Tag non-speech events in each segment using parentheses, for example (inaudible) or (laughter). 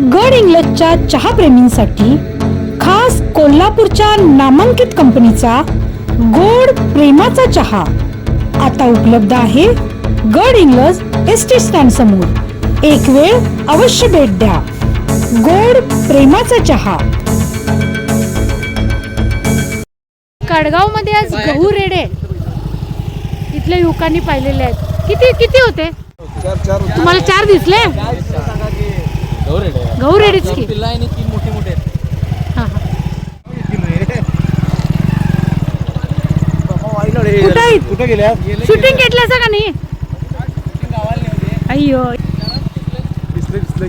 गड इंग्लजच्या चहाप्रेमींसाठी खास कोल्हापूरच्या नामांकित कंपनीचा गोड प्रेमाचा चहा आता उपलब्ध आहे गड इंग्लज एस टी स्टँड समोर. एक वेळ अवश्य भेट द्या. गोड प्रेमाचा चहा. कडगावमध्ये आज गहू रेडे. इथल्या युवकांनी पाहिलेले आहेत. किती किती होते. तुम्हाला चार दिसले? गहू रेडीच की. पिल्ला आणि तीन मोठे मोठे आहेत. हा, हा. कुठं आहेत? कुठं गेल्या शूटिंग घेतल्याचं का नाही? अय्यो. दिसले दिसले.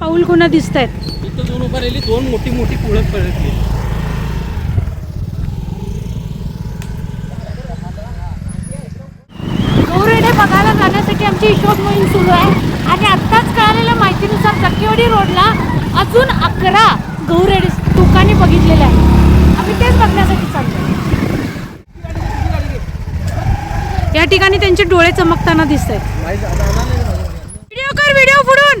पाऊल कोणा दिसत आहेत इथं दोन उभा राहिली दोन मोठी मोठी पुळत पडली गहू रेडे बघायला जाण्यासाठी आमची हिशोब मोहीम सुरू आहे. आणि आत्ताच कळालेल्या माहितीनुसार जक्केवाडी रोडला अजून अकरा गहू रेडे दुकाने बघितलेले आहेत. आम्ही तेच बघण्यासाठी चाललो या ठिकाणी त्यांचे डोळे चमकताना दिसत आहेत व्हिडिओ कर व्हिडिओ पुढून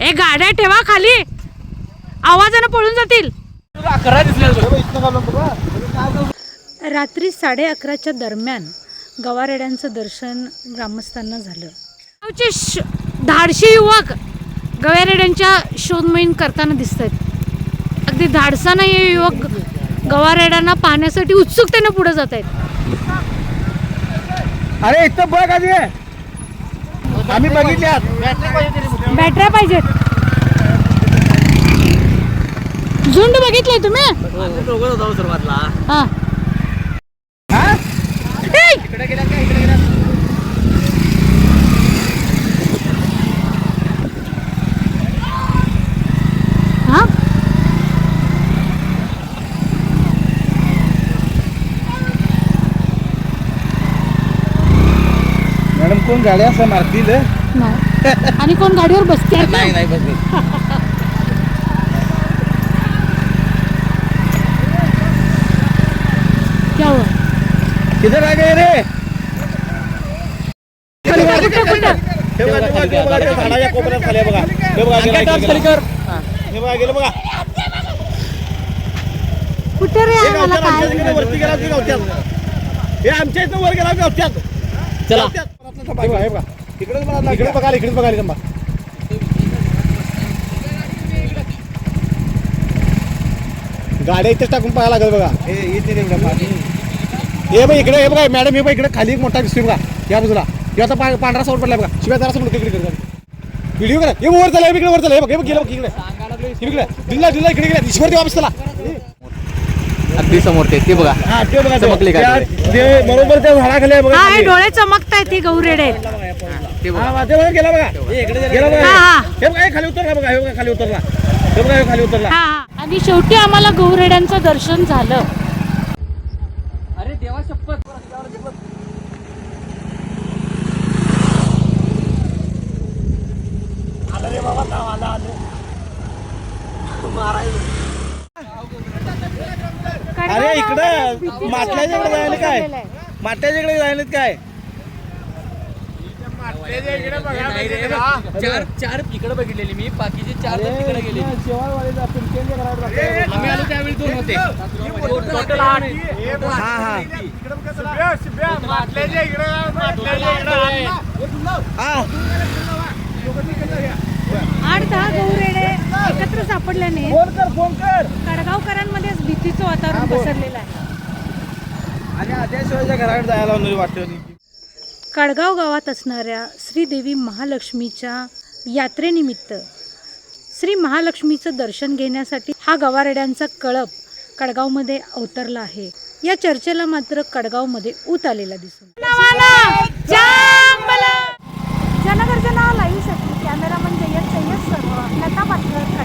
ए गाड्या ठेवा खाली. आवाजानं पळून जातील. अकरा दिसल्या रात्री साडे अकराच्या दरम्यान गवारेड्यांचं दर्शन ग्रामस्थांना झालं. गावचे श- धाडशी युवक गवारेड्यांच्या शोध मोहीम करताना दिसत आहेत अगदी धाडसानं हे युवक गवारेड्यांना पाहण्यासाठी उत्सुकतेनं पुढे जात आहेत अरे इथं बघ आधी. आम्ही बघितल्यात. बॅटऱ्या पाहिजेत. झुंड बघितले तुम्ही? हा? ए! हा मॅडम कोण गाड्या असं मारतील नाही. आणि कोण गाडीवर बसते (laughs) नाही नाही बस क्या हुआ? किधर आ गए रे? झाडाच्या कोपऱ्यात खाली बघा हे. बघा हे गेलं कुठे रे? हे आमच्या वरती गेला गावच्यात. हे आमच्या इथं वर गेला गावच्यात. चला. हे बघा, हे बघा. इकडे इकडेच थांबा. गाड्या इथेच टाकून पाहायला लागल बघा. हे बघ इकडे हे बघा मॅडम हे बघा इकडे खाली एक मोठा दिसतोय बघा. या बाजूला. हे आता पा- पांढरा साऊट पडला बघा. शिवाय जरा समोर इकडे इकडे व्हिडिओ करा. हे वर बघ, इकडे वर चालला हे बघ हे बघ गेलं बघ इकडे. हे इकडे. दिल्ला दिल्ला इकडे इकडे. ईश्वर ऑफिस चला अगदी समोर ते ते बघा. हा ते बघा चमकले का त्या- ते बरोबर त्या झाडाखाली आहे बघा हा हे खाली. डोळे चमकतायत ते गौरेडे. आहेत ते बघा. हा, ते बघा. गेला बघा. गेला बघा. हा, हा. हे बघा हे खाली उतरला बघा हे बघा खाली उतरला. हे बघा हे खाली उतरला. हा हा. आणि शेवटी आम्हाला गौरेड्यांचं दर्शन झालं. अरे इकडं माटल्याच्या इकडे जायला काय? माट्याच्या इकडे जायला काय? चार चार इकडे बघितलेली मी बाकीचे चार तर तिकडे गेले आम्ही आलो त्यावेळी दोन होते. टोटल आठ. हा हा. हा आठ दहा गौरेडे एकत्र सापडल्याने फोन कर फोन कर. कडगावकरांमध्ये भीतीचं वातावरण पसरलेलं आहे. आणि आद्याशिवायच्या घराकडे जायला वाटतं कडगाव गावात असणाऱ्या श्रीदेवी महालक्ष्मीच्या यात्रेनिमित्त श्री महालक्ष्मीचं दर्शन घेण्यासाठी हा गवारेड्यांचा कळप कडगावमध्ये अवतरला आहे. या चर्चेला मात्र कडगावमध्ये ऊत आलेला दिसून जनगर्जना लाईव्हसाठी कॅमेरामन जय्यद सय्यद सर्व लता कडगाव